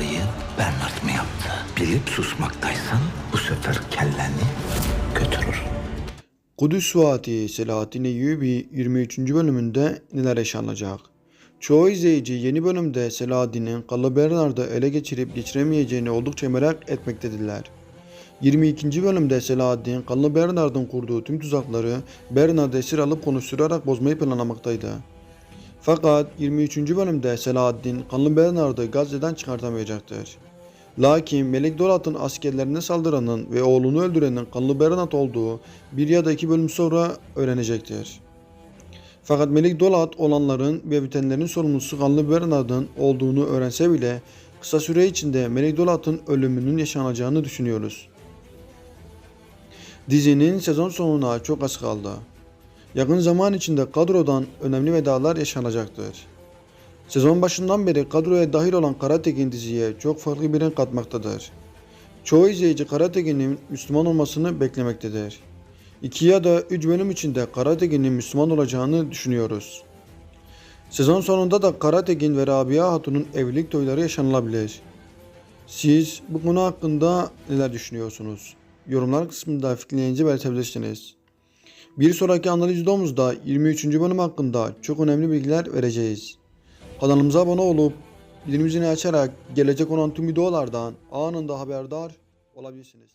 Kısayı Bernard mı yaptı? Bilip susmaktaysan bu sefer kelleni götürür. Kudüs Vaati Selahattin Eyyubi 23. bölümünde neler yaşanacak? Çoğu izleyici yeni bölümde Selahaddin'in Kalı Bernard'ı ele geçirip geçiremeyeceğini oldukça merak etmektedirler. 22. bölümde Selahaddin, Kanlı Bernard'ın kurduğu tüm tuzakları Bernard'ı esir alıp konuşturarak bozmayı planlamaktaydı. Fakat 23. bölümde Selahaddin, Kanlı Bernard'ı Gazze'den çıkartamayacaktır. Lakin Melik Dolat'ın askerlerine saldıranın ve oğlunu öldürenin Kanlı Bernard olduğu bir ya da iki bölüm sonra öğrenecektir. Fakat Melik Dolat olanların ve bitenlerin sorumlusu Kanlı Bernard'ın olduğunu öğrense bile kısa süre içinde Melik Dolat'ın ölümünün yaşanacağını düşünüyoruz. Dizinin sezon sonuna çok az kaldı. Yakın zaman içinde kadrodan önemli vedalar yaşanacaktır. Sezon başından beri kadroya dahil olan Karatekin diziye çok farklı bir renk katmaktadır. Çoğu izleyici Karatekin'in Müslüman olmasını beklemektedir. 2 ya da 3 bölüm içinde Karatekin'in Müslüman olacağını düşünüyoruz. Sezon sonunda da Karatekin ve Rabia Hatun'un evlilik toyları yaşanılabilir. Siz bu konu hakkında neler düşünüyorsunuz? Yorumlar kısmında fikirlerinizi belirtebilirsiniz. Bir sonraki analiz videomuzda 23. bölüm hakkında çok önemli bilgiler vereceğiz. Kanalımıza abone olup zilini açarak gelecek olan tüm videolardan anında haberdar olabilirsiniz.